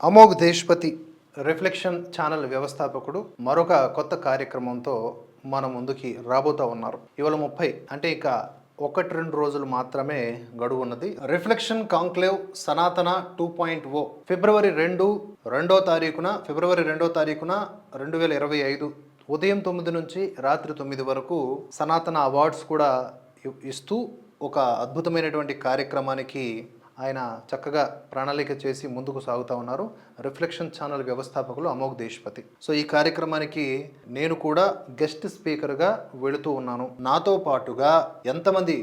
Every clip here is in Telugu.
అమోఘ్ దేశ్పతి రిఫ్లెక్షన్ ఛానల్ వ్యవస్థాపకుడు మరొక కొత్త కార్యక్రమంతో మన ముందుకి రాబోతూ ఉన్నారు. ఇవాళ ముప్పై అంటే ఇక ఒకటి రెండు రోజులు మాత్రమే గడువు ఉన్నది. Reflection conclave Sanatana two point O ఫిబ్రవరి రెండు రెండో తారీఖున ఫిబ్రవరి రెండో తారీఖున రెండు వేల ఇరవై ఐదు ఉదయం తొమ్మిది నుంచి రాత్రి తొమ్మిది వరకు సనాతన అవార్డ్స్ కూడా ఇ- ఇస్తూ ఒక అద్భుతమైనటువంటి కార్యక్రమానికి ఆయన చక్కగా ప్రణాళిక చేసి ముందుకు సాగుతూ ఉన్నారు. రిఫ్లెక్షన్ ఛానల్ వ్యవస్థాపకులు అమోఘ్ దేశ్పతి. సో ఈ కార్యక్రమానికి నేను కూడా గెస్ట్ స్పీకర్గా వెళుతూ ఉన్నాను. నాతో పాటుగా ఎంతమంది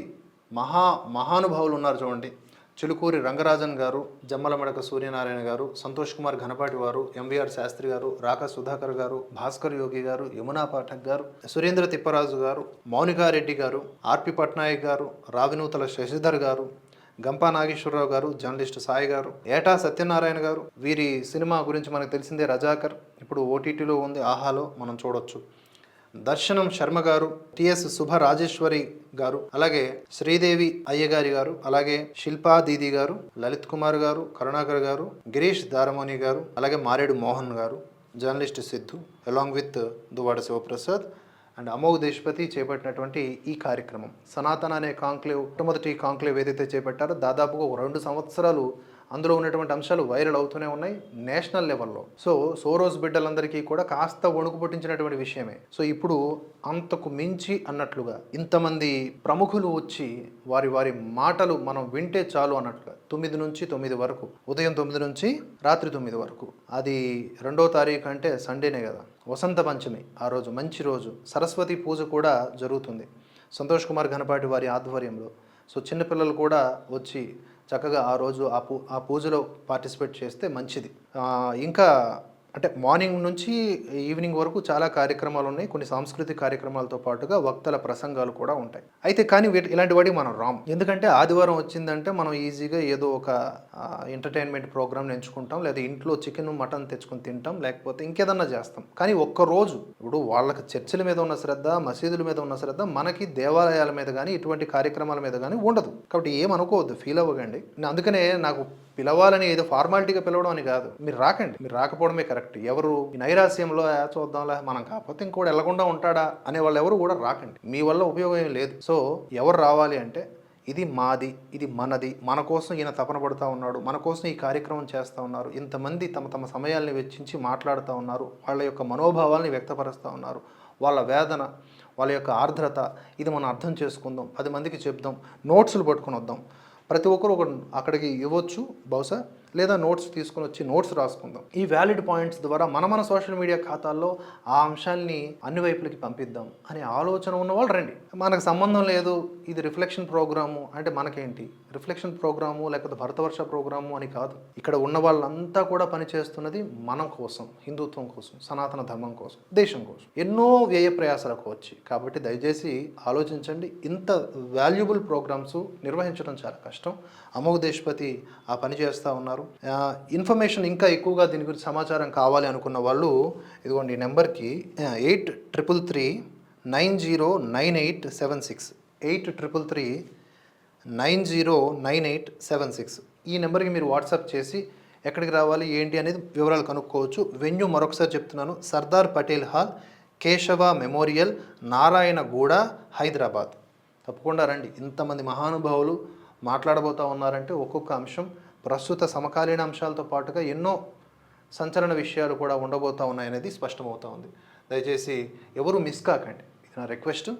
మహా మహానుభావులు ఉన్నారు చూడండి. చిలుకూరి రంగరాజన్ గారు జమ్మలమడక సూర్యనారాయణ గారు సంతోష్ కుమార్ ఘనపాటి వారు ఎంవీఆర్ శాస్త్రి గారు రాకా సుధాకర్ గారు భాస్కర్ యోగి గారు యమునా పాఠక్ గారు సురేంద్ర తిప్పరాజు గారు మౌనికారెడ్డి గారు ఆర్పి పట్నాయక్ గారు రావినూతల శశిధర్ గారు గంపా నాగేశ్వరరావు గారు జర్నలిస్ట్ సాయి గారు ఏటా సత్యనారాయణ గారు వీరి సినిమా గురించి మనకు తెలిసిందే రజాకర్. ఇప్పుడు ఓటీటీలో ఉంది ఆహాలో మనం చూడొచ్చు. దర్శనం శర్మ గారు టిఎస్ శుభ రాజేశ్వరి గారు అలాగే శ్రీదేవి అయ్యగారి గారు అలాగే శిల్పా దీది గారు లలిత్ కుమార్ గారు కరుణాకర్ గారు గిరీష్ దారమోని గారు అలాగే మారేడు మోహన్ గారు. Journalist Siddhu along with Duvvada Sivaprasad and Amogh Deshapathi చేపట్టినటువంటి ఈ కార్యక్రమం. సనాతన అనే కాంక్లేవ్ మొట్టమొదటి కాంక్లేవ్ ఏదైతే చేపట్టారో దాదాపుగా రెండు సంవత్సరాలు అందులో ఉన్నటువంటి అంశాలు వైరల్ అవుతూనే ఉన్నాయి నేషనల్ లెవెల్లో. సో సోరోస్ బిడ్డలందరికీ కూడా కాస్త వణుకు పుట్టించినటువంటి విషయమే. సో ఇప్పుడు అంతకు మించి అన్నట్లుగా ఇంతమంది ప్రముఖులు వచ్చి వారి వారి మాటలు మనం వింటే చాలు అన్నట్లుగా తొమ్మిది నుంచి తొమ్మిది వరకు ఉదయం తొమ్మిది నుంచి రాత్రి తొమ్మిది వరకు. అది రెండో తారీఖు అంటే సండేనే కదా. వసంత పంచమి ఆ రోజు మంచి రోజు. సరస్వతి పూజ కూడా జరుగుతుంది. సంతోష్ కుమార్ ఘనపాటి వారి ఆధ్వర్యంలో. సో చిన్నపిల్లలు కూడా వచ్చి చక్కగా ఆ రోజు ఆ పూ ఆ పూజలో పార్టిసిపేట్ చేస్తే మంచిది. ఇంకా అంటే మార్నింగ్ నుంచి ఈవినింగ్ వరకు చాలా కార్యక్రమాలు ఉన్నాయి. కొన్ని సాంస్కృతిక కార్యక్రమాలతో పాటుగా వక్తల ప్రసంగాలు కూడా ఉంటాయి. అయితే కానీ వీటి ఇలాంటి వాటికి మనం రామ్ ఎందుకంటే ఆదివారం వచ్చిందంటే మనం ఈజీగా ఏదో ఒక ఎంటర్టైన్మెంట్ ప్రోగ్రామ్ని ఎంచుకుంటాం. లేదా ఇంట్లో చికెన్ మటన్ తెచ్చుకొని తింటాం. లేకపోతే ఇంకేదన్నా చేస్తాం. కానీ ఒక్క రోజు ఇప్పుడు వాళ్ళకి చర్చిల మీద ఉన్న శ్రద్ధ మసీదుల మీద ఉన్న శ్రద్ధ మనకి దేవాలయాల మీద కానీ ఇటువంటి కార్యక్రమాల మీద కానీ ఉండదు. కాబట్టి ఏమనుకోవద్దు. ఫీల్ అవ్వకండి. అందుకనే నాకు పిలవాలని ఏదో ఫార్మాలిటీగా పిలవడం అని కాదు. మీరు రాకండి. మీరు రాకపోవడమే కరెక్ట్. ఎవరు ఈ నైరాస్యంలో "ఆ, చూద్దాంలే మనం కాకపోతే ఇంకోటి వెళ్ళకుండా ఉంటాడా అనే వాళ్ళు ఎవరు కూడా రాకండి. మీ వల్ల ఉపయోగం ఏం లేదు. సో ఎవరు రావాలి అంటే ఇది మాది ఇది మనది మన కోసం ఈయన తపన పడుతూ ఉన్నాడు మన కోసం ఈ కార్యక్రమం చేస్తూ ఉన్నారు ఇంతమంది తమ తమ సమయాల్ని వెచ్చించి మాట్లాడుతూ ఉన్నారు వాళ్ళ యొక్క మనోభావాల్ని వ్యక్తపరుస్తూ ఉన్నారు వాళ్ళ వేదన వాళ్ళ యొక్క ఆర్ద్రత ఇది మనం అర్థం చేసుకుందాం పది మందికి చెప్దాం నోట్స్లు పట్టుకొని వద్దాం ప్రతి ఒక్కరు ఒక అక్కడికి ఇవ్వచ్చు బహుశా. లేదా నోట్స్ తీసుకొని వచ్చి నోట్స్ రాసుకుందాం. ఈ వ్యాలిడ్ పాయింట్స్ ద్వారా మన మన సోషల్ మీడియా ఖాతాల్లో ఆ అంశాల్ని అన్ని వైపులకి పంపిద్దాం అనే ఆలోచన ఉన్న వాళ్ళు రండి. మనకు సంబంధం లేదు ఇది రిఫ్లెక్షన్ ప్రోగ్రాము అంటే మనకేంటి? రిఫ్లెక్షన్ ప్రోగ్రాము లేకపోతే భరతవర్ష ప్రోగ్రాము అని కాదు. ఇక్కడ ఉన్న వాళ్ళంతా కూడా పనిచేస్తున్నది మనం కోసం హిందుత్వం కోసం సనాతన ధర్మం కోసం దేశం కోసం. ఎన్నో వ్యయ ప్రయాసాలకు వచ్చి. కాబట్టి దయచేసి ఆలోచించండి. ఇంత వాల్యుబుల్ ప్రోగ్రామ్స్ నిర్వహించడం చాలా కష్టం. అమోఘ దేశపతి ఆ పని చేస్తూ ఉన్నారు. ఉన్నారు ఇన్ఫర్మేషన్ ఇంకా ఎక్కువగా దీని గురించి సమాచారం కావాలి అనుకున్న వాళ్ళు ఇదిగోండి ఈ నెంబర్కి eight triple three nine zero nine eight seven six. Eight triple three nine zero nine eight seven six. ఈ నెంబర్కి మీరు వాట్సాప్ చేసి ఎక్కడికి రావాలి ఏంటి అనేది వివరాలు కనుక్కోవచ్చు. వెన్యూ మరొకసారి చెప్తున్నాను. Sardar Patel hall Keshava memorial Narayanaguda Hyderabad. తప్పకుండా రండి. ఇంతమంది మహానుభావులు మాట్లాడబోతూ ఉన్నారంటే ఒక్కొక్క అంశం ప్రస్తుత సమకాలీన అంశాలతో పాటుగా ఎన్నో సంచలన విషయాలు కూడా ఉండబోతా ఉన్నాయనేది స్పష్టమవుతా ఉంది. దయచేసి ఎవరు మిస్ కాకండి. ఇది నా రిక్వెస్ట్.